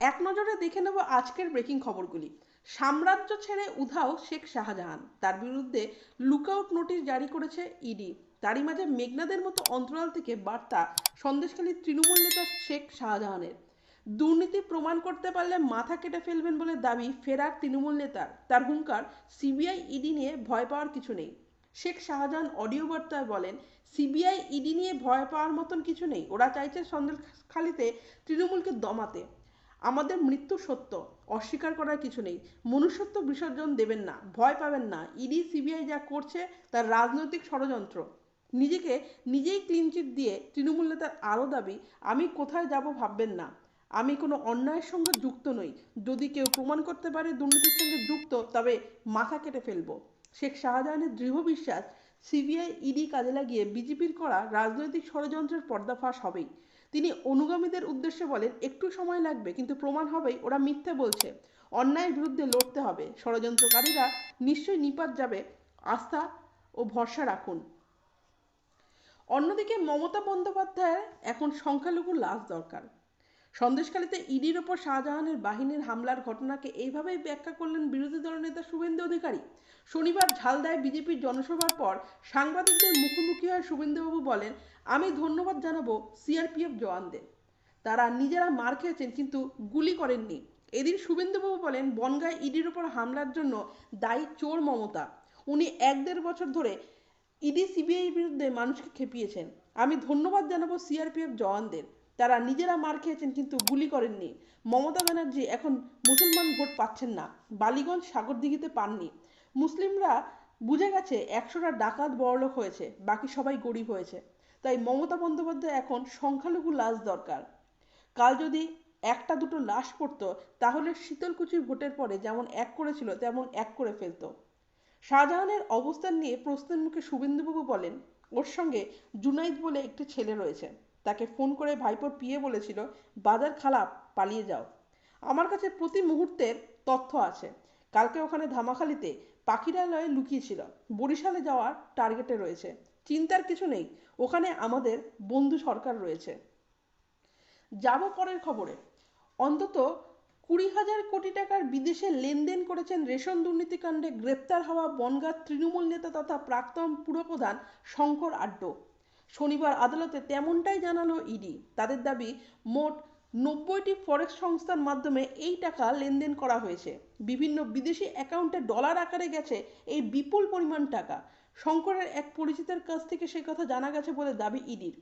এক নজরে দেখে নেব আজকের ব্রেকিং খবরগুলি। সাম্রাজ্য ছেড়ে উধাও শেখ শাহজাহান। তার বিরুদ্ধে লুকআউট নোটিশ জারি করেছে ইডি তারই মাঝে মেঘনাদের মতো অন্তরাল থেকে বার্তা, সন্দেশখালী তৃণমূল নেতা শেখ শাহজাহানের। দুর্নীতি প্রমাণ করতে পারলে মাথা কেটে ফেলবেন বলে দাবি ফেরার তৃণমূল নেতার। তার হুঙ্কার সিবিআই ইডি নিয়ে ভয় পাওয়ার কিছু নেই। শেখ শাহজাহান অডিও বার্তায় বলেন সিবিআই ইডি নিয়ে ভয় পাওয়ার মতন কিছু নেই। ওরা চাইছে সন্দেশখালিতে তৃণমূলকে দমাতে। আমাদের মৃত্যু সত্য, অস্বীকার করার কিছু নেই। মনুষ্যত্ব বিসর্জন দেবেন না, ভয় পাবেন না। ইডি, সিবিআই যা করছে তার রাজনৈতিক ষড়যন্ত্র। নিজেকে নিজেই ক্লিনচিট দিয়ে তৃণমূল নেতার আরও দাবি, আমি কোথায় যাব ভাববেন না। আমি কোনো অন্যায়ের সঙ্গে যুক্ত নই। যদি কেউ প্রমাণ করতে পারে দুর্নীতির সঙ্গে যুক্ত, তবে মাথা কেটে ফেলব। শেখ শাহজাহানের দৃঢ় বিশ্বাস, সিবিআই, ইডি কাজে লাগিয়ে বিজেপির করা রাজনৈতিক ষড়যন্ত্রের পর্দাফাশ হবেই। তিনি অনুগামীদের উদ্দেশ্যে বলেন, একটু সময় লাগবে, কিন্তু প্রমাণ হবেই, ওরা মিথ্যে বলছে। অন্যায়ের বিরুদ্ধে লড়তে হবে। ষড়যন্ত্রকারীরা নিশ্চয়ই নিপাত যাবে। আস্থা ও ভরসা রাখুন। অন্যদিকে মমতা বন্দ্যোপাধ্যায়ের এখন সংখ্যালঘু লাশ দরকার। সন্দেশখালীতে ইডির ওপর শাহজাহানের বাহিনীর হামলার ঘটনাকে এইভাবেই ব্যাখ্যা করলেন বিরোধী দলনেতা শুভেন্দু অধিকারী। শনিবার ঝালদায় বিজেপির জনসভার পর সাংবাদিকদের মুখোমুখি হয়ে শুভেন্দুবাবু বলেন, আমি ধন্যবাদ জানাব সিআরপিএফ জওয়ানদের। তারা নিজেরা মার খেয়েছেন, কিন্তু গুলি করেননি। এদিন শুভেন্দুবাবু বলেন, বনগায় ইডির ওপর হামলার জন্য দায়ী চোর মমতা। উনি এক দেড় বছর ধরে ইডি সিবিআইয়ের বিরুদ্ধে মানুষকে খেপিয়েছেন। আমি ধন্যবাদ জানাব সিআরপিএফ জওয়ানদের। তারা নিজেরা মার খেয়েছেন কিন্তু গুলি করেননি। মমতা ব্যানার্জি এখন মুসলমান ভোট পাচ্ছেন না। বালিগঞ্জ সাগরদিঘিতে পাননি। মুসলিমরা বুঝে গেছে একশোটা ডাকাত বড়লোক হয়েছে, বাকি সবাই গরিব হয়েছে। তাই মমতা বন্দ্যোপাধ্যায় এখন সংখ্যালঘু লাশ দরকার। কাল যদি একটা দুটো লাশ পড়তো, তাহলে শীতলকুচি ভোটের পরে যেমন এক করেছিল, তেমন এক করে ফেলত। শাহজাহানের অবস্থান নিয়ে প্রশ্নের মুখে শুভেন্দুবাবু বলেন, ওর সঙ্গে জুনাইদ বলে একটি ছেলে রয়েছে। তাকে ফোন করে ভাইপোর পিয়ে বলেছিল, বাজার খারাপ, পালিয়ে যাও। আমার কাছে প্রতি মুহূর্তের তথ্য আছে। কালকে ওখানে ধামাখালিতে পাখিরালয়ে লুকিয়েছিল। বরিশালে যাওয়ার টার্গেটে রয়েছে। চিন্তার কিছু নেই, ওখানে আমাদের বন্ধু সরকার রয়েছে। যাব পরের খবরে। অন্তত কুড়ি হাজার কোটি টাকার বিদেশে লেনদেন করেছেন রেশন দুর্নীতিকাণ্ডে গ্রেপ্তার হওয়া বনগাঁ তৃণমূল নেতা তথা প্রাক্তন পুরপ্রধান শঙ্কর আড্ড। শনিবার আদালতে তেমনটাই জানালো ইডি তাদের দাবি, মোট নব্বইটি ফরেক্স সংস্থার মাধ্যমে এই টাকা লেনদেন করা হয়েছে। বিভিন্ন বিদেশি অ্যাকাউন্টে ডলার আকারে গেছে এই বিপুল পরিমাণ টাকা। শঙ্করের এক পরিচিতের কাছ থেকে সে কথা জানা গেছে বলে দাবি ইডির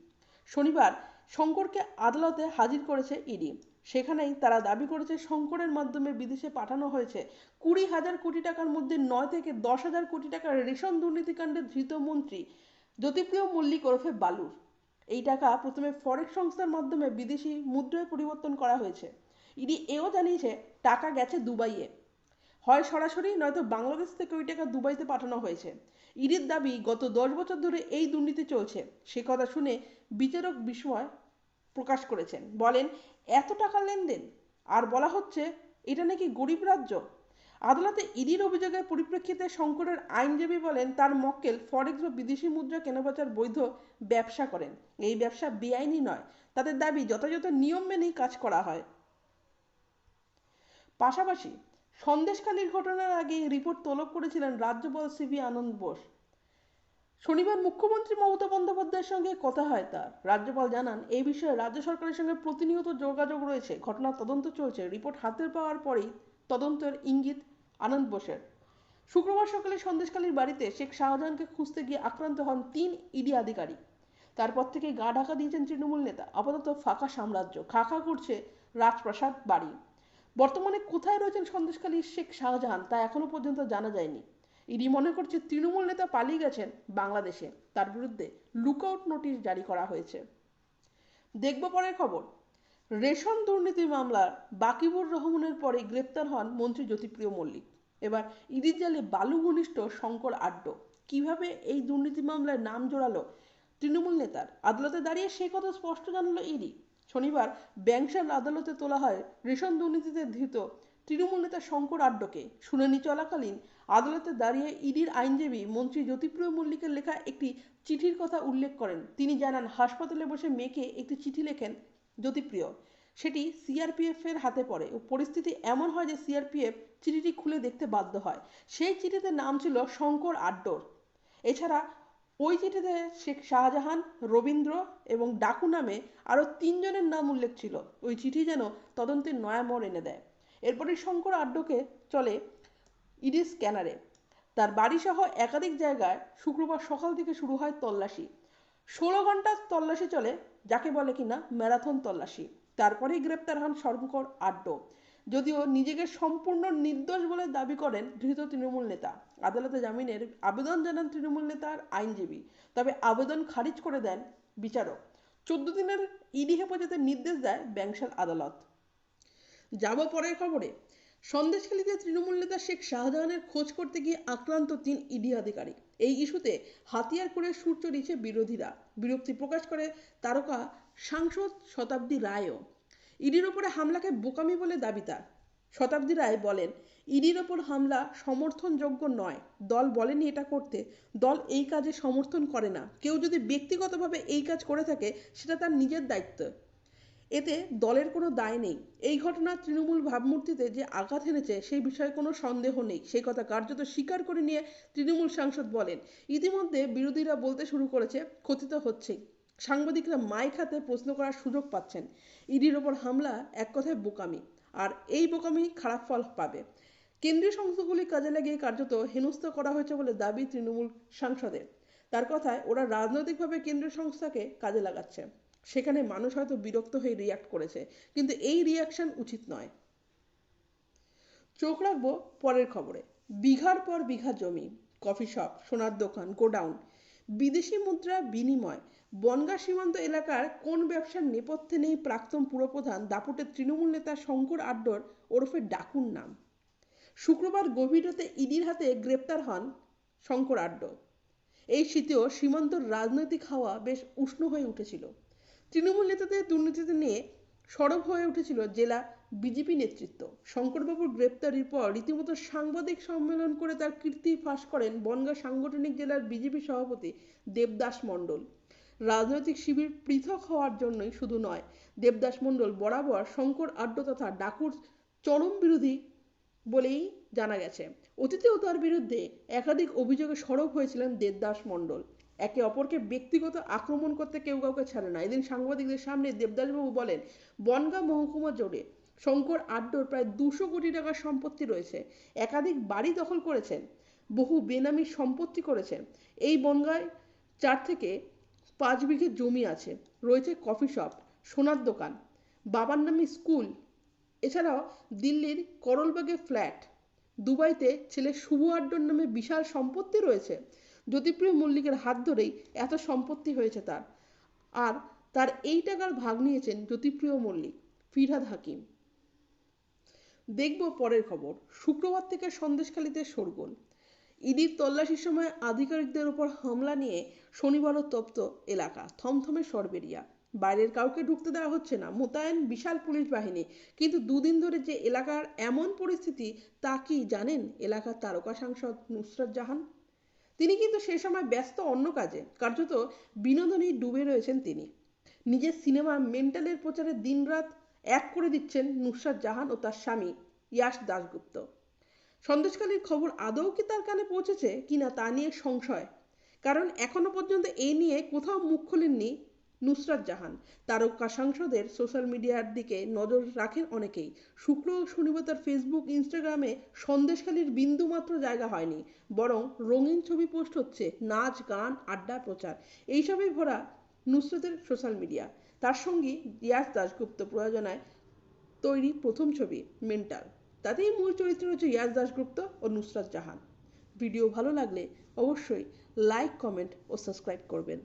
শনিবার শঙ্করকে আদালতে হাজির করেছে ইডি সেখানেই তারা দাবি করেছে শঙ্করের মাধ্যমে বিদেশে পাঠানো হয়েছে কুড়ি হাজার কোটি টাকার মধ্যে নয় থেকে দশ হাজার কোটি টাকার রেশন দুর্নীতিকাণ্ডে ধৃত মন্ত্রী জ্যোতিপ্রিয় মল্লিক ওরফে বালুর। এই টাকা প্রথমে ফরেক্স সংস্থার মাধ্যমে বিদেশি মুদ্রায় পরিবর্তন করা হয়েছে। ইডি এও জানিয়েছে, টাকা গেছে দুবাইয়ে। হয় সরাসরি, নয়তো বাংলাদেশ থেকে ওই টাকা দুবাইতে পাঠানো হয়েছে। ইডির দাবি, গত দশ বছর ধরে এই দুর্নীতি চলছে। সে কথা শুনে বিচারক বিস্ময় প্রকাশ করেছেন। বলেন, এত টাকা লেনদেন? আর বলা হচ্ছে, এটা নাকি গরিব রাজ্য? আদালতে ইডির অভিযোগের পরিপ্রেক্ষিতে শঙ্করের আইনজীবী বলেন, তার মক্কেল ফরেক্স বা বিদেশি মুদ্রা কেনাবেচার বৈধ ব্যবসা করেন। এই ব্যবসা বেআইনি নয়, তাদের দাবি যথাযথ নিয়ম মেনেই কাজ করা হয়। পাশাপাশি, সন্দেশখালীর ঘটনার আগে রিপোর্ট তলব করেছিলেন রাজ্যপাল সিভি আনন্দ বোস। শনিবার মুখ্যমন্ত্রী মমতা বন্দ্যোপাধ্যায়ের সঙ্গে কথা হয় তার। রাজ্যপাল জানান, এই বিষয়ে রাজ্য সরকারের সঙ্গে প্রতিনিয়ত যোগাযোগ রয়েছে। ঘটনার তদন্ত চলছে। রিপোর্ট হাতে পাওয়ার পরেই তদন্তের ইঙ্গিত আনন্দ বোসের। শুক্রবার সকালে সন্দেশকালীর বাড়িতে শেখ শাহজাহানকে খুঁজতে গিয়ে আক্রান্ত হন তিন ইডি আধিকারিক। তারপর থেকে গা ঢাকা দিয়েছেন তৃণমূল নেতা, আপাতত ফাঁকা সাম্রাজ্য, খা খা করছে রাজপ্রাসাদ বাড়ি। বর্তমানে কোথায় রয়েছেন সন্দেশকালীর শেখ শাহজাহান তা এখনও পর্যন্ত জানা যায়নি। ইডি মনে করছে তৃণমূল নেতা পালিয়ে গেছেন বাংলাদেশে। তার বিরুদ্ধে লুকআউট নোটিশ জারি করা হয়েছে। দেখব পরের খবর। রেশন দুর্নীতি মামলার বাকিবুর রহমানের পরে গ্রেপ্তার হন মন্ত্রী জ্যোতিপ্রিয় মল্লিক। এবার ইডির জালে বালু ঘনিষ্ঠ শঙ্কর আড্ড কীভাবে এই দুর্নীতি মামলায় নাম জোড়ালো তৃণমূল নেতার? আদালতে দাঁড়িয়ে সে কথা স্পষ্ট জানালো ইডি। শনিবার ব্যাংশাল আদালতে তোলা হয় রেশন দুর্নীতিতে ধৃত তৃণমূল নেতা শঙ্কর আড্ডকে শুনানি চলাকালীন আদালতে দাঁড়িয়ে ইডির আইনজীবী মন্ত্রী জ্যোতিপ্রিয় মল্লিকের লেখা একটি চিঠির কথা উল্লেখ করেন। তিনি জানান, হাসপাতালে বসে মেয়েকে একটি চিঠি লেখেন জ্যোতিপ্রিয় সেটি সিআরপিএফ এর হাতে পড়ে পরিস্থিতি এমন হয় যে সিআরপিএফ চিঠিটি খুলে দেখতে বাধ্য হয়। সেই চিঠিতে নাম ছিল শঙ্কর আড্ডর। এছাড়া ওই চিঠিতে শেখ শাহজাহান, রবীন্দ্র এবং ডাকু নামে আরও তিনজনের নাম উল্লেখ ছিল। ওই চিঠি যেন তদন্তের নয়া মোড় এনে দেয়। এরপরে শঙ্কর আড্ডকে চলে ইডি স্ক্যানারে। তার বাড়িসহ একাধিক জায়গায় শুক্রবার সকাল থেকে শুরু হয় তল্লাশি। ষোলো ঘণ্টার তল্লাশি চলে, যাকে বলে কিনা ম্যারাথন তল্লাশি। তারপরেই গ্রেপ্তার হন শঙ্কর আড্ড। যদিও নিজেকে সম্পূর্ণ নির্দোষ বলে দাবি করেন ধৃত তৃণমূল নেতা। আদালতে জামিনের আবেদন জানান তৃণমূল নেতার আইনজীবী। তবে আবেদন খারিজ করে দেন বিচারক। চোদ্দ দিনের ইডি হেফাজতের নির্দেশ দেয় ব্যাংশাল আদালত। যাব পরের খবরে সন্দেশখালীতে তৃণমূল নেতা শেখ শাহজাহানের খোঁজ করতে গিয়ে আক্রান্ত তিন ইডি আধিকারিক। এই ইস্যুতে হাতিয়ার করে সুর চড়িয়েছে বিরোধীরা। বিরক্তি প্রকাশ করে তারকা সাংসদ শতাব্দী রায়ও। ইডির ওপরে হামলাকে বোকামি বলে দাবি তার। শতাব্দী রায় বলেন, ইডির ওপর হামলা সমর্থনযোগ্য নয়। দল বলেনি এটা করতে। দল এই কাজে সমর্থন করে না। কেউ যদি ব্যক্তিগতভাবে এই কাজ করে থাকে, সেটা তার নিজের দায়িত্ব। এতে দলের কোনো দায় নেই। এই ঘটনা তৃণমূল ভাবমূর্তিতে যে আঘাত এনেছে সেই বিষয়ে কোনো সন্দেহ নেই। সেই কথা কার্যত স্বীকার করে নিয়ে তৃণমূল সাংসদ বলেন। ইতিমধ্যে বিরোধীরা বলতে শুরু করেছে ক্ষতি তো হচ্ছেই সাংবাদিকরা মাইক হাতে প্রশ্ন করার সুযোগ পাচ্ছেন। ইডির ওপর হামলা এক কথায় বোকামি। আর এই বোকামি খারাপ ফল পাবে। কেন্দ্রীয় সংস্থাগুলি কাজে লাগিয়ে কার্যত হেনস্থা করা হয়েছে বলে দাবি তৃণমূল সাংসদের। তার কথায় ওরা রাজনৈতিকভাবে কেন্দ্রীয় সংস্থাকে কাজে লাগাচ্ছে। সেখানে মানুষ হয়তো বিরক্ত হয়ে রিয়াক্ট করেছে, কিন্তু এই রিয়াকশন উচিত নয়। চোখ রাখব পরের খবরে। বিঘার পর বিঘা জমি কফি শপ সোনার দোকান গোডাউন বিদেশি মুদ্রা বিনিময়, বনগা সীমান্ত এলাকার কোন ব্যবসার নেপথ্যে নেই প্রাক্তন পুরপ্রধান দাপুটের তৃণমূল নেতা শঙ্কর আড্ডর ওরফে ডাকুর নাম। শুক্রবার গভীর রাতে ইডির হাতে গ্রেপ্তার হন শঙ্কর আড্ড। এই শীতেও সীমান্তর রাজনৈতিক হাওয়া বেশ উষ্ণ হয়ে উঠেছিল। তৃণমূল নেতাদের দুর্নীতিতে নিয়ে সরব হয়ে উঠেছিল জেলা বিজেপি নেতৃত্ব। শঙ্করবাবুর গ্রেপ্তারির পর রীতিমতো সাংবাদিক সম্মেলন করে তার কীর্তি ফাঁস করেন বনগাঁ সাংগঠনিক জেলার বিজেপি সভাপতি দেবদাস মণ্ডল। রাজনৈতিক শিবির পৃথক হওয়ার জন্যই শুধু নয়, দেবদাস মণ্ডল বরাবর শঙ্কর আড্ড তথা ডাকুর চরম বিরোধী বলেই জানা গেছে। অতীতেও তার বিরুদ্ধে একাধিক অভিযোগে সরব হয়েছিলেন দেবদাস মণ্ডল। একে অপরকে ব্যক্তিগত আক্রমণ করতে কেউ কাউকে ছাড়ে না। এদিন সাংবাদিকদের সামনে দেবদাসবাবু বলেন, বনগাঁ মহকুমা জোরে শঙ্কর আড্ডোর প্রায় দুশো কোটি টাকার সম্পত্তি রয়েছে। একাধিক বাড়ি দখল করেছেন, বহু বেনামি সম্পত্তি করেছেন। এই বনগায় চার থেকে পাঁচ বিঘে জমি আছে। রয়েছে কফি শপ, সোনার দোকান, বাবার নামে স্কুল, এছাড়াও দিল্লির করলবাগে ফ্ল্যাট। দুবাইতে ছেলে শুভ আড্ডর নামে বিশাল সম্পত্তি রয়েছে। জ্যোতিপ্রিয় মল্লিকের হাত ধরেই এত সম্পত্তি হয়েছে তার। আর তার এই টাকার ভাগ নিয়েছেন জ্যোতিপ্রিয় মল্লিক, ফিরহাদ হাকিম। দেখব পরের খবর। শুক্রবার থেকে সন্দেশখালীতে শোরগোল ইডির তল্লাশির সময় আধিকারিকদের উপর হামলা নিয়ে শনিবারও তপ্ত এলাকা। থমথমে সরবেরিয়া। বাইরের কাউকে ঢুকতে দেওয়া হচ্ছে না। মোতায়েন বিশাল পুলিশ বাহিনী। কিন্তু দুদিন ধরে যে এলাকার এমন পরিস্থিতি, তা কি জানেন এলাকার তারকা সাংসদ নুসরাত জাহান? তিনি কিন্তু সে সময় ব্যস্ত অন্য কাজে। কার্যত বিনোদনেই ডুবে রয়েছেন তিনি। নিজের সিনেমা মেন্টালের প্রচারে দিনরাত এক করে দিচ্ছেন নুসরাত জাহান ও তার স্বামী ইয়াশ দাশগুপ্ত। সন্দেশকালীর খবর আদৌ কি তার কানে পৌঁছেছে কিনা তা নিয়ে সংশয়। কারণ এখনও পর্যন্ত এই নিয়ে কোথাও মুখ খোলেননি নুসরাত জাহান। তারকা সাংসদের সোশ্যাল মিডিয়ার দিকে নজর রাখেন অনেকেই। শুক্র ও শনিবার তার ফেসবুক, ইনস্টাগ্রামে সন্দেশখালীর বিন্দুমাত্র জায়গা হয়নি, বরং রঙিন ছবি পোস্ট হচ্ছে নাচ, গান, আড্ডা, প্রচার। এইসবই ভরা নুসরতের সোশ্যাল মিডিয়া। তার সঙ্গী রিয়াজ দাশগুপ্ত প্রয়োজনায় তৈরি প্রথম ছবি মেন্টাল। তাতেই মূল চরিত্র হচ্ছে ইয়াজ দাশগুপ্ত ও নুসরাত জাহান। ভিডিও ভালো লাগলে অবশ্যই লাইক, কমেন্ট ও সাবস্ক্রাইব করবেন।